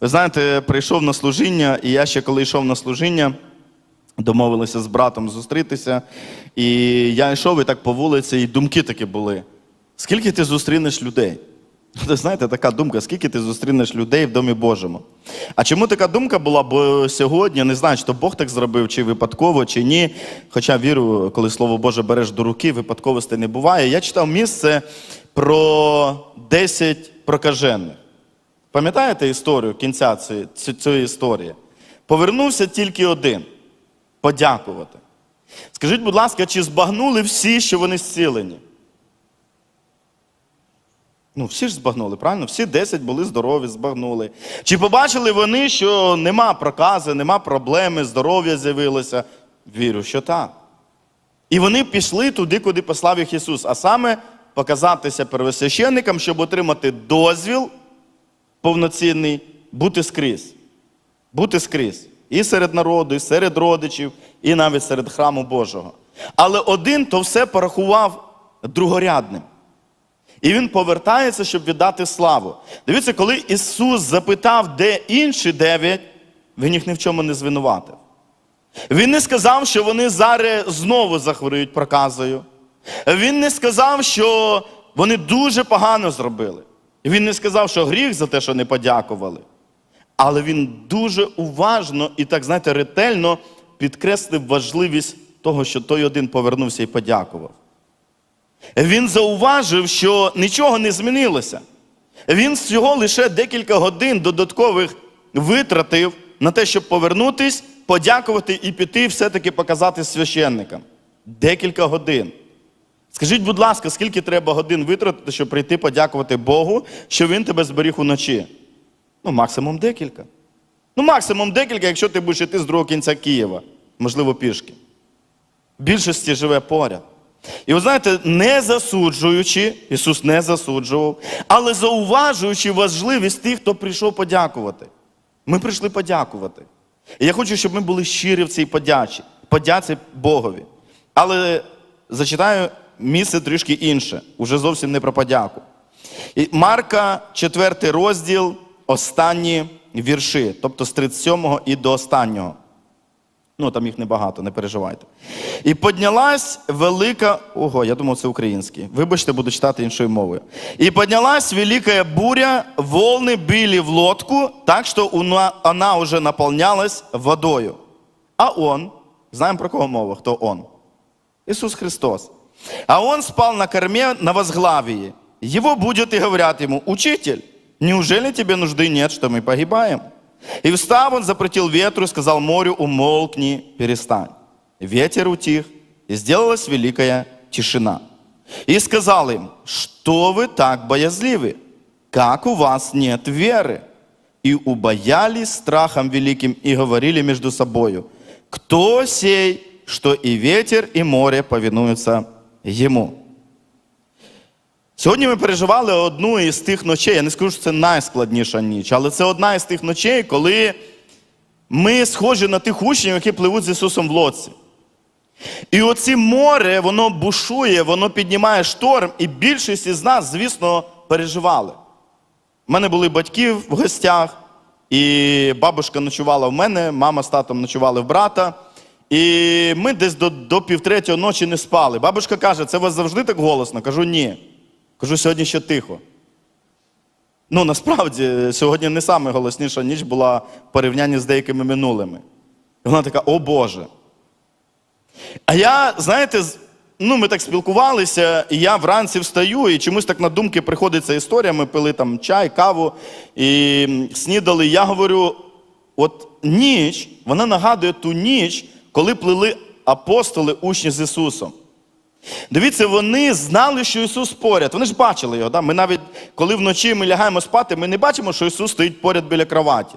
Ви знаєте, прийшов на служіння, і я ще коли йшов на служіння, домовилися з братом зустрітися. І я йшов і так по вулиці, і думки такі були. Скільки ти зустрінеш людей? Ви знаєте, така думка, скільки ти зустрінеш людей в Домі Божому. А чому така думка була? Бо сьогодні не знаю, чи то Бог так зробив, чи випадково, чи ні. Хоча вірю, коли Слово Боже береш до руки, випадковостей не буває. Я читав місце про 10 прокажених. Пам'ятаєте історію кінця цієї, цієї історії? Повернувся тільки один подякувати. Скажіть, будь ласка, чи збагнули всі, що вони зцілені? Ну, всі ж збагнули, правильно? Всі 10 були здорові, збагнули. Чи побачили вони, що нема прокази, нема проблеми, здоров'я з'явилося? Вірю, що так. І вони пішли туди, куди послав їх Ісус, а саме показатися первосвященникам, щоб отримати дозвіл повноцінний, бути скрізь. Бути скрізь. І серед народу, і серед родичів, і навіть серед храму Божого. Але один то все порахував другорядним. І він повертається, щоб віддати славу. Дивіться, коли Ісус запитав, де інші дев'ять, він їх ні в чому не звинуватив. Він не сказав, що вони зараз знову захворіють проказою. Він не сказав, що вони дуже погано зробили. Він не сказав, що гріх за те, що не подякували. Але він дуже уважно і так, знаєте, ретельно підкреслив важливість того, що той один повернувся і подякував. Він зауважив, що нічого не змінилося. Він всього лише декілька годин додаткових витратив на те, щоб повернутись, подякувати і піти, все-таки показати священникам. Декілька годин. Скажіть, будь ласка, скільки треба годин витратити, щоб прийти подякувати Богу, що Він тебе зберіг уночі? Ну, максимум декілька. Ну, максимум декілька, якщо ти будеш йти з другого кінця Києва, можливо, пішки. Більшості живе поряд. І ви знаєте, не засуджуючи, Ісус не засуджував, але зауважуючи важливість тих, хто прийшов подякувати. Ми прийшли подякувати. І я хочу, щоб ми були щирі в цій подячі, подяці Богові. Але зачитаю місце трішки інше, уже зовсім не про подяку. І Марка, 4 розділ, останні вірші, тобто з 37 і до останнього. Ну, там їх небагато, не переживайте. І піднялась велика. Ого, я думав, це український. Вибачте, буду читати іншою мовою. І піднялась велика буря, волны били в лодку, так что уна- она уже наполнялась водою. А он, знаем про кого мова, хто он? Иисус Христос. А он спал на корме на возглавии. Его будет и говорят ему, учитель, неужели тебе нужды нет, что мы погибаем? И встав, он запретил ветру и сказал морю, умолкни, перестань. Ветер утих, и сделалась великая тишина. И сказал им, что вы так боязливы? Как у вас нет веры? И убоялись страхом великим и говорили между собою, кто сей, что и ветер, и море повинуются ему. Сьогодні ми переживали одну із тих ночей. Я не скажу, що це найскладніша ніч, але це одна із тих ночей, коли ми схожі на тих учнів, які пливуть з Ісусом в лодці. І оці море, воно бушує, воно піднімає шторм, і більшість із нас, звісно, переживали. У мене були батьки в гостях, і бабушка ночувала в мене, мама з татом ночували в брата. І ми десь до, до півтретього ночі не спали. Бабушка каже, це у вас завжди так голосно? Кажу, ні. Кажу, сьогодні ще тихо. Ну, насправді, сьогодні не найголосніша ніч була в порівнянні з деякими минулими. І вона така, о Боже. А я, знаєте, ну, ми так спілкувалися, і я вранці встаю, і чомусь так на думки приходить ця історія. Ми пили там чай, каву і снідали. Я говорю: от ніч, вона нагадує ту ніч, коли плили апостоли, учні з Ісусом. Дивіться, вони знали, що Ісус поряд. Вони ж бачили його. Да? Ми навіть, коли вночі ми лягаємо спати, ми не бачимо, що Ісус стоїть поряд біля кроваті.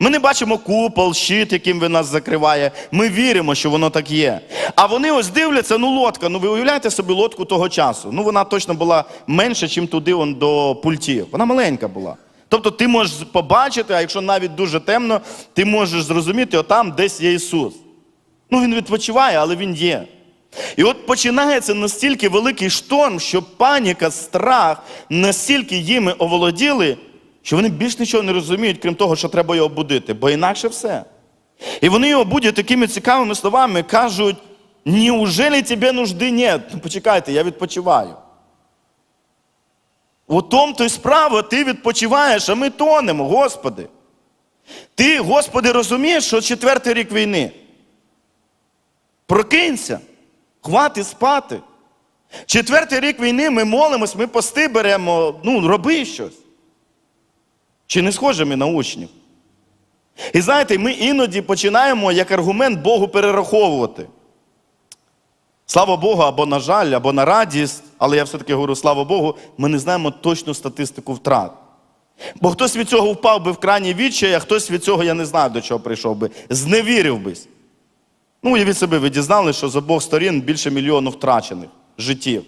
Ми не бачимо купол, щит, яким він нас закриває. Ми віримо, що воно так є. А вони ось дивляться, ну лодка. Ну ви уявляєте собі лодку того часу. Ну вона точно була менша, чим туди он, до пультів. Вона маленька була. Тобто ти можеш побачити, а якщо навіть дуже темно, ти можеш зрозуміти, отам десь є Ісус. Ну він відпочиває, але він є. І от починається настільки великий шторм, що паніка, страх настільки їми оволоділи, що вони більш нічого не розуміють, крім того, що треба його будити, бо інакше все. І вони його будять такими цікавими словами, кажуть: неужели тебе нужди нет? Ну, почекайте, я відпочиваю. У том то й справа, ти відпочиваєш, а ми тонемо, Господи. Ти, Господи, розумієш, що четвертий рік війни. Прокинься, хвати спати. Четвертий рік війни ми молимось, ми пости беремо, ну, роби щось. Чи не схожі ми на учнів? І знаєте, ми іноді починаємо як аргумент Богу перераховувати. Слава Богу, або на жаль, або на радість, але я все-таки говорю, слава Богу, ми не знаємо точну статистику втрат. Бо хтось від цього впав би в крайній відчай, а хтось від цього, я не знаю, до чого прийшов би, зневірив би. Ну, уявіть собі, ви дізнали, що з обох сторін більше мільйону втрачених життів.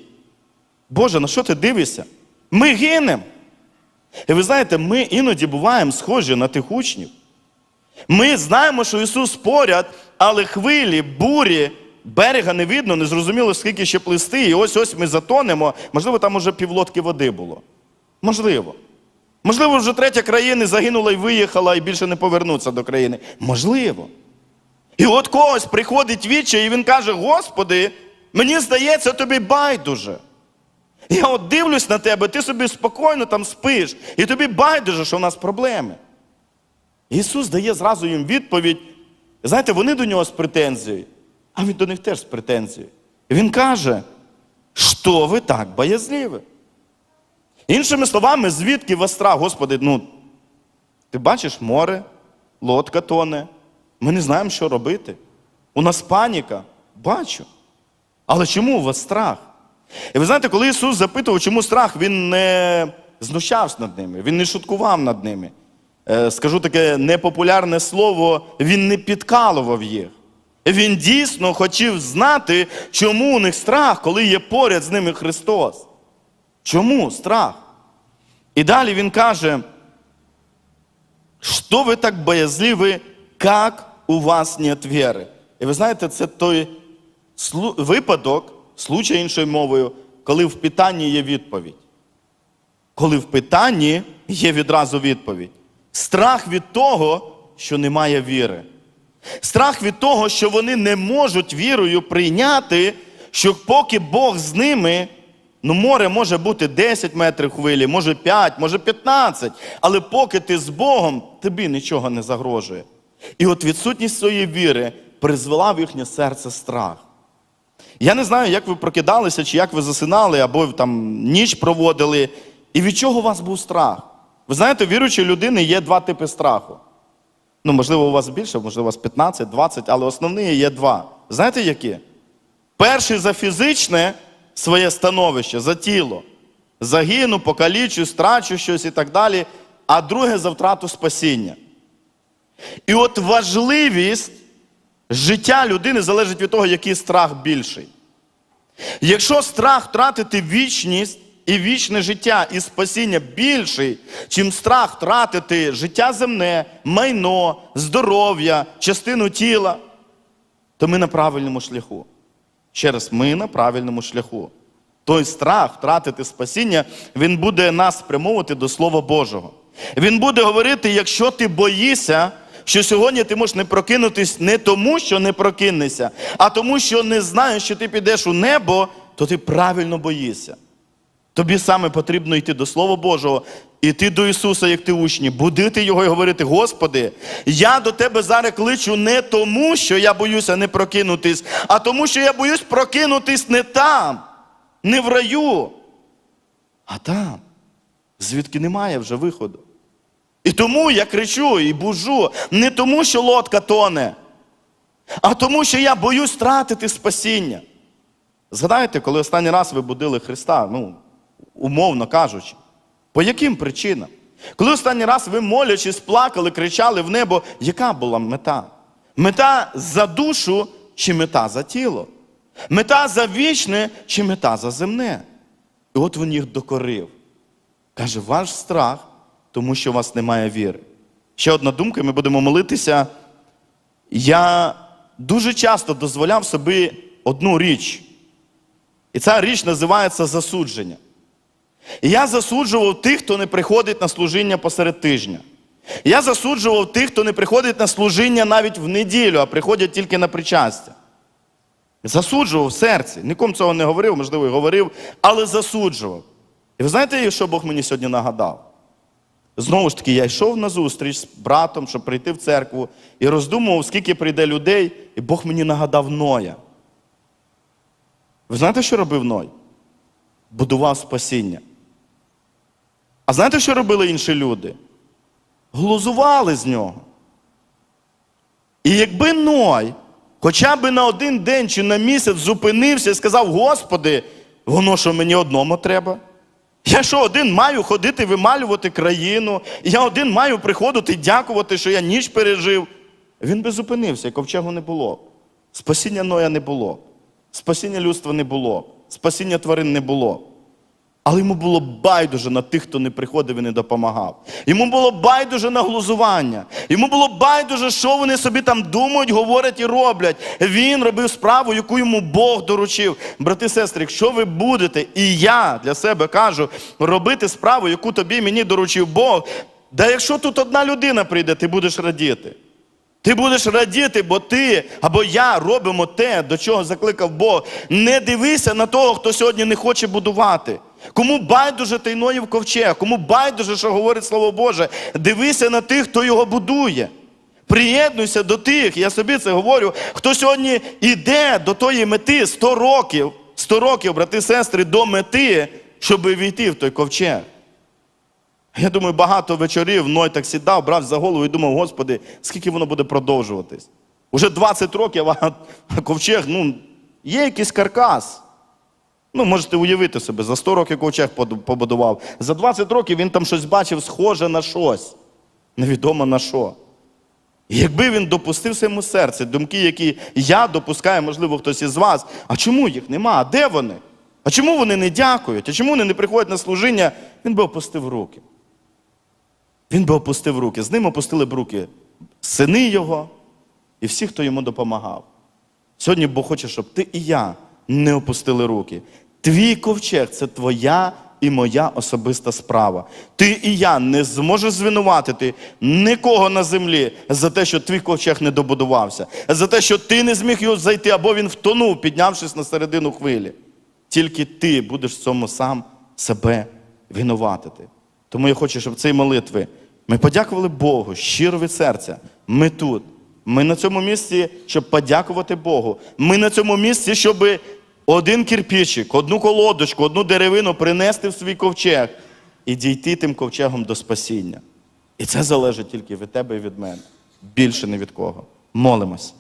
Боже, на що ти дивишся? Ми гинемо. І ви знаєте, ми іноді буваємо схожі на тих учнів. Ми знаємо, що Ісус поряд, але хвилі, бурі, берега не видно, не зрозуміло, скільки ще плисти, і ось ось ми затонемо. Можливо, там уже півлодки води було. Можливо. Можливо, вже третя країна загинула і виїхала, і більше не повернуться до країни. Можливо. І от когось приходить відчай, і він каже: Господи, мені здається, тобі байдуже. Я от дивлюсь на тебе, ти собі спокійно там спиш, і тобі байдуже, що в нас проблеми. Ісус дає зразу їм відповідь. Знаєте, вони до нього з претензією, а він до них теж з претензією. І він каже, що ви так боязливі? Іншими словами, звідки вас страх, Господи, ну, ти бачиш море, лодка тоне, ми не знаємо, що робити. У нас паніка, бачу. Але чому у вас страх? І ви знаєте, коли Ісус запитував, чому страх, Він не знущався над ними, Він не шуткував над ними. Е, Скажу таке непопулярне слово, він не підкалував їх. Він дійсно хотів знати, чому у них страх, коли є поряд з ними Христос. Чому страх? І далі він каже, що ви так боязливі, як у вас нет віри. І ви знаєте, це той випадок, случай іншою мовою, коли в питанні є відповідь. Коли в питанні є відразу відповідь. Страх від того, що немає віри. Страх від того, що вони не можуть вірою прийняти, що поки Бог з ними, ну море може бути 10 метрів хвилі, може 5, може 15, але поки ти з Богом, тобі нічого не загрожує. І от відсутність своєї віри призвела в їхнє серце страх. Я не знаю, як ви прокидалися, чи як ви засинали, або там ніч проводили, і від чого у вас був страх. Ви знаєте, віруючої людини є два типи страху. Ну, можливо, у вас більше, можливо, у вас 15, 20, але основні є два. Знаєте які? Перший за фізичне своє становище, за тіло. Загину, покалічу, страчу щось і так далі. А друге за втрату спасіння. І от важливість життя людини залежить від того, який страх більший. Якщо страх втратити вічність і вічне життя і спасіння більший, чим страх втратити життя земне, майно, здоров'я, частину тіла, то ми на правильному шляху. Ще раз, ми на правильному шляху. Той страх втратити спасіння, він буде нас спрямовувати до Слова Божого. Він буде говорити, якщо ти боїшся, що сьогодні ти можеш не прокинутись не тому, що не прокинешся, а тому, що не знаєш, що ти підеш у небо, то ти правильно боїшся. Тобі саме потрібно йти до Слова Божого, іти до Ісуса, як ти учні, будити Його і говорити: Господи, я до Тебе зараз кличу не тому, що я боюся не прокинутись, а тому, що я боюсь прокинутись не там, не в раю, а там, звідки немає вже виходу. І тому я кричу і бужу не тому, що лодка тоне, а тому, що я боюсь втратити спасіння. Згадайте, коли останній раз ви будили Христа, ну, умовно кажучи, по яким причинам? Коли останній раз ви молячись, плакали, кричали в небо, яка була мета? Мета за душу чи мета за тіло? Мета за вічне чи мета за земне? І от він їх докорив. Каже, ваш страх, тому що у вас немає віри. Ще одна думка, ми будемо молитися. Я дуже часто дозволяв собі одну річ. І ця річ називається засудження. І я засуджував тих, хто не приходить на служіння посеред тижня. Я засуджував тих, хто не приходить на служіння навіть в неділю, а приходять тільки на причастя. Засуджував в серці. Нікому цього не говорив, можливо, і говорив, але засуджував. І ви знаєте, що Бог мені сьогодні нагадав? Знову ж таки, я йшов на зустріч з братом, щоб прийти в церкву, і роздумував, скільки прийде людей, і Бог мені нагадав Ноя. Ви знаєте, що робив Ной? Будував спасіння. А знаєте, що робили інші люди? Глузували з нього. І якби Ной хоча б на один день чи на місяць зупинився і сказав: Господи, воно що мені одному треба? Я що один маю ходити вималювати країну, я один маю приходити дякувати, що я ніч пережив. Він би зупинився, і ковчегу не було. Спасіння Ноя не було. Спасіння людства не було. Спасіння тварин не було. Але йому було байдуже на тих, хто не приходив і не допомагав. Йому було байдуже на глузування. Йому було байдуже, що вони собі там думають, говорять і роблять. Він робив справу, яку йому Бог доручив. Брати і сестри, якщо ви будете, і я для себе кажу, робити справу, яку тобі мені доручив Бог, да якщо тут одна людина прийде, ти будеш радіти. Ти будеш радіти, бо ти або я робимо те, до чого закликав Бог. Не дивися на того, хто сьогодні не хоче будувати. Кому байдуже той Ноїв ковчег, кому байдуже, що говорить Слово Боже. Дивися на тих, хто його будує. Приєднуйся до тих, я собі це говорю, хто сьогодні йде до тої мети 100 років, 100 років, брати сестри, до мети, щоб війти в той ковчег. Я думаю, багато вечорів Ной так сідав, брав за голову і думав, Господи, скільки воно буде продовжуватись? Уже 20 років, а ковчег, ну, є якийсь каркас. Ну, можете уявити себе, за 100 років ковчег побудував. За 20 років він там щось бачив, схоже на щось. Невідомо на що. І якби він допустив своєму серці думки, які я допускаю, можливо, хтось із вас, а чому їх нема? А де вони? А чому вони не дякують? А чому вони не приходять на служіння? Він би опустив руки. Він би опустив руки. З ним опустили б руки сини його і всі, хто йому допомагав. Сьогодні Бог хоче, щоб ти і я не опустили руки. Твій ковчег це твоя і моя особиста справа. Ти і я не зможеш звинуватити нікого на землі за те, що твій ковчег не добудувався, за те, що ти не зміг його зайти, або він втонув, піднявшись на середину хвилі. Тільки ти будеш в цьому сам себе винуватити. Тому я хочу, щоб цієї молитви ми подякували Богу щиро від серця. Ми тут. Ми на цьому місці, щоб подякувати Богу. Ми на цьому місці, щоб один кірпічик, одну колодочку, одну деревину принести в свій ковчег і дійти тим ковчегом до спасіння. І це залежить тільки від тебе і від мене. Більше не від кого. Молимось.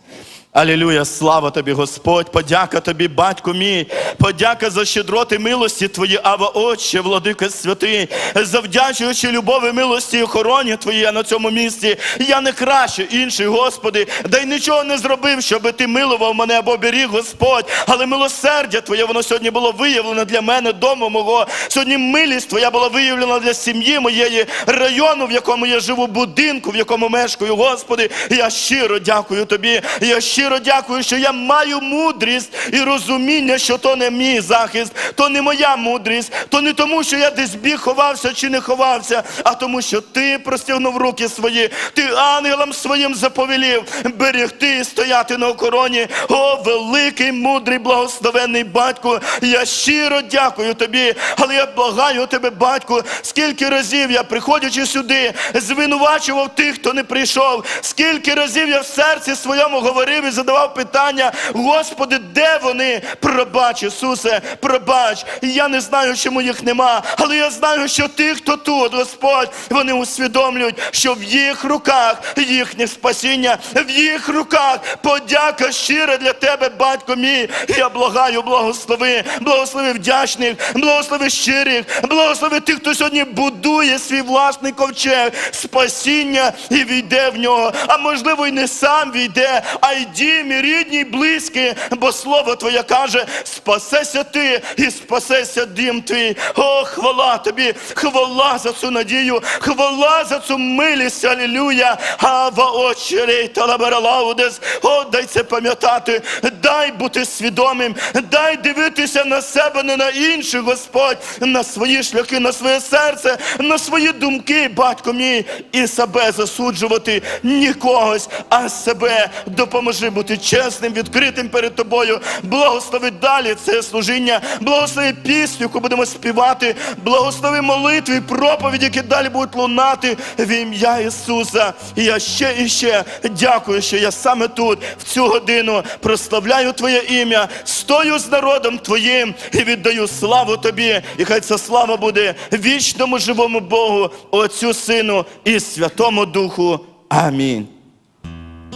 Алілюя, слава тобі, Господь, подяка тобі, батько мій, подяка за щедроти милості Твої, Ава Отче, владика святий, завдячуючи любові, милості і охороні Твої на цьому місці. Я не краще інший, Господи, да й нічого не зробив, щоб ти милував мене або беріг, Господь. Але милосердя Твоє, воно сьогодні було виявлено для мене, дому мого. Сьогодні милість Твоя була виявлена для сім'ї моєї, району, в якому я живу, будинку, в якому мешкаю, Господи. Я щиро дякую Тобі. Я щиро дякую, що я маю мудрість і розуміння, що то не мій захист, то не моя мудрість, то не тому, що я десь біг ховався чи не ховався, а тому, що ти простягнув руки свої, ти ангелам своїм заповелів берегти і стояти на охороні. О, великий, мудрий, благословенний батько. Я щиро дякую тобі, але я благаю тебе, батько, скільки разів я, приходячи сюди, звинувачував тих, хто не прийшов, скільки разів я в серці своєму говорив і задавав питання, Господи, де вони? Пробач, Ісусе, пробач. Я не знаю, чому їх нема, але я знаю, що ті, хто тут, Господь, вони усвідомлюють, що в їх руках їхнє спасіння, в їх руках подяка щира для тебе, батько мій. Я благаю, благослови, благослови вдячних, благослови щирих, благослови тих, хто сьогодні будує свій власний ковчег, спасіння і війде в нього. А можливо, і не сам війде, а й дім, і рідні, близькі, бо слово Твоє каже, спасеся ти і спасеся дім твій. О, хвала тобі, хвала за цю надію, хвала за цю милість, алілюя. Ава очерей талабералаудес. О, дай це пам'ятати, дай бути свідомим, дай дивитися на себе, не на інших, Господь, на свої шляхи, на своє серце, на свої думки, батько мій, і себе засуджувати ні когось, а себе допоможи бути чесним, відкритим перед тобою. Благослови далі це служіння, благослови пісню, яку будемо співати, благослови молитви, і проповіді, які далі будуть лунати в ім'я Ісуса. І я ще і ще дякую, що я саме тут, в цю годину, прославляю Твоє ім'я, стою з народом Твоїм і віддаю славу Тобі. І хай ця слава буде вічному живому Богу, Отцю Сину і Святому Духу. Амінь.